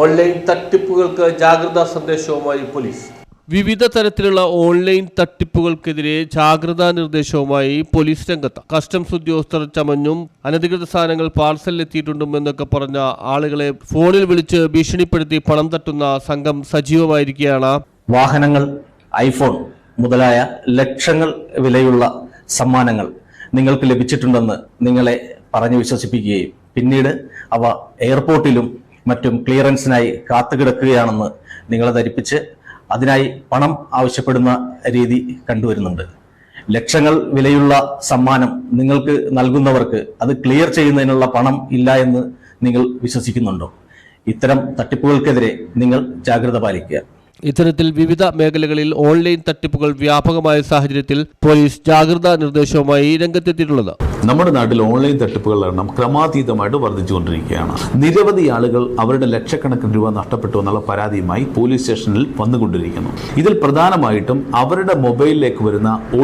Online തട്ടിപ്പുകൾക്ക് ജാഗ്രതാ സന്ദേശവുമായി police. വിവിധ തരത്തിലുള്ള ഓൺലൈൻ തട്ടിപ്പുകൾക്കെതിരെ ജാഗ്രതാ നിർദ്ദേശവുമായി പോലീസ് രംഗത്ത്. കസ്റ്റംസ് ഉദ്യോഗസ്ഥർ ചമഞ്ഞും അനധികൃത സാധനങ്ങൾ പാർസൽ എത്തിയിട്ടുണ്ടും എന്നൊക്കെ പറഞ്ഞ ആളുകളെ ഫോണിൽ വിളിച്ച് ഭീഷണിപ്പെടുത്തി പണം തട്ടുന്ന സംഘം സജീവമായിരിക്കുകയാണ്. വാഹനങ്ങൾ ഐഫോൺ മുതലായ ലക്ഷങ്ങൾ വിലയുള്ള സമ്മാനങ്ങൾ നിങ്ങൾക്ക് ലഭിച്ചിട്ടുണ്ടെന്ന് നിങ്ങളെ പറഞ്ഞു വിശ്വസിപ്പിക്കുകയും. പിന്നീട് അവ എയർപോർട്ടിലും മറ്റും ക്ലിയറൻസിനായി കാത്തുകിടക്കുകയാണെന്ന് നിങ്ങളെ ധരിപ്പിച്ച് അതിനായി പണം ആവശ്യപ്പെടുന്ന രീതി കണ്ടുവരുന്നുണ്ട്. ലക്ഷങ്ങൾ വിലയുള്ള സമ്മാനം നിങ്ങൾക്ക് നൽകുന്നവർക്ക് അത് ക്ലിയർ ചെയ്യുന്നതിനുള്ള പണം ഇല്ല എന്ന് നിങ്ങൾ വിശ്വസിക്കുന്നുണ്ടോ? ഇത്തരം തട്ടിപ്പുകൾക്കെതിരെ നിങ്ങൾ ജാഗ്രത പാലിക്കുക. ഇത്തരത്തിൽ വിവിധ മേഖലകളിൽ ഓൺലൈൻ തട്ടിപ്പുകൾ വ്യാപകമായ സാഹചര്യത്തിൽ പോലീസ് ജാഗ്രതാ നിർദ്ദേശവുമായി രംഗത്തെത്തിയിട്ടുള്ളത്. നമ്മുടെ നാട്ടിൽ ഓൺലൈൻ തട്ടിപ്പുകളുടെ എണ്ണം ക്രമാതീതമായിട്ട് വർദ്ധിച്ചുകൊണ്ടിരിക്കുകയാണ്. നിരവധി ആളുകൾ അവരുടെ ലക്ഷക്കണക്കിന് രൂപ നഷ്ടപ്പെട്ടു എന്നുള്ള പരാതിയുമായി പോലീസ് സ്റ്റേഷനിൽ വന്നുകൊണ്ടിരിക്കുന്നു. ഇതിൽ പ്രധാനമായിട്ടും അവരുടെ മൊബൈലിലേക്ക് വരുന്ന ഒ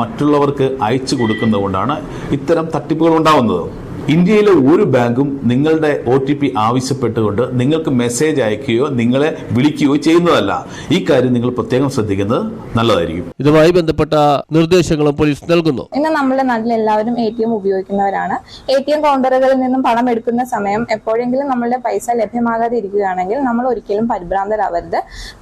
മറ്റുള്ളവർക്ക് അയച്ചു കൊടുക്കുന്നതുകൊണ്ടാണ് ഇത്തരം തട്ടിപ്പുകൾ ഉണ്ടാവുന്നത്. ഇന്ത്യയിലെ ഒരു ബാങ്കും നിങ്ങളുടെ ഒ ടി പി ആവശ്യപ്പെട്ടുകൊണ്ട് നിങ്ങൾക്ക് മെസ്സേജ് അയക്കുകയോ നിങ്ങളെ വിളിക്കുകയോ ചെയ്യുന്നതല്ല. ഈ കാര്യം നിങ്ങൾ പ്രത്യേകം ശ്രദ്ധിക്കുന്നത് നല്ലതായിരിക്കും. ഇതുമായി ബന്ധപ്പെട്ട നിർദ്ദേശങ്ങളും പോലീസ് നൽകുന്നു. ഇന്ന് നമ്മുടെ നാട്ടിൽ എല്ലാവരും എ ടി എം ഉപയോഗിക്കുന്നവരാണ്. എ ടി എം കൗണ്ടറുകളിൽ നിന്നും പണം എടുക്കുന്ന സമയം എപ്പോഴെങ്കിലും നമ്മളുടെ പൈസ ലഭ്യമാകാതെ ഇരിക്കുകയാണെങ്കിൽ നമ്മൾ ഒരിക്കലും പരിഭ്രാന്തരാവരുത്.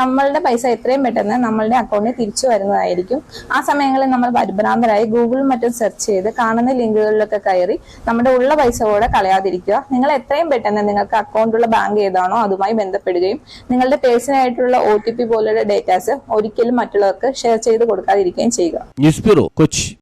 നമ്മളുടെ പൈസ എത്രയും പെട്ടെന്ന് നമ്മളുടെ അക്കൗണ്ടിൽ തിരിച്ചു വരുന്നതായിരിക്കും. ആ സമയങ്ങളിൽ നമ്മൾ പരിഭ്രാന്തരായി ഗൂഗിളും മറ്റും സെർച്ച് ചെയ്ത് കാണുന്ന ലിങ്കുകളിലൊക്കെ കയറി നമ്മുടെ ഉള്ള പൈസ കൂടെ കളയാതിരിക്കുക. നിങ്ങൾ എത്രയും പെട്ടെന്ന് നിങ്ങൾക്ക് അക്കൗണ്ടുള്ള ബാങ്ക് ഏതാണോ അതുമായി ബന്ധപ്പെടുകയും നിങ്ങളുടെ പേഴ്സണായിട്ടുള്ള ഒ ടി പി പോലുള്ള ഡേറ്റാസ് ഒരിക്കലും മറ്റുള്ളവർക്ക് ഷെയർ ചെയ്ത് കൊടുക്കാതിരിക്കുകയും ചെയ്യുക. News bureau Kochi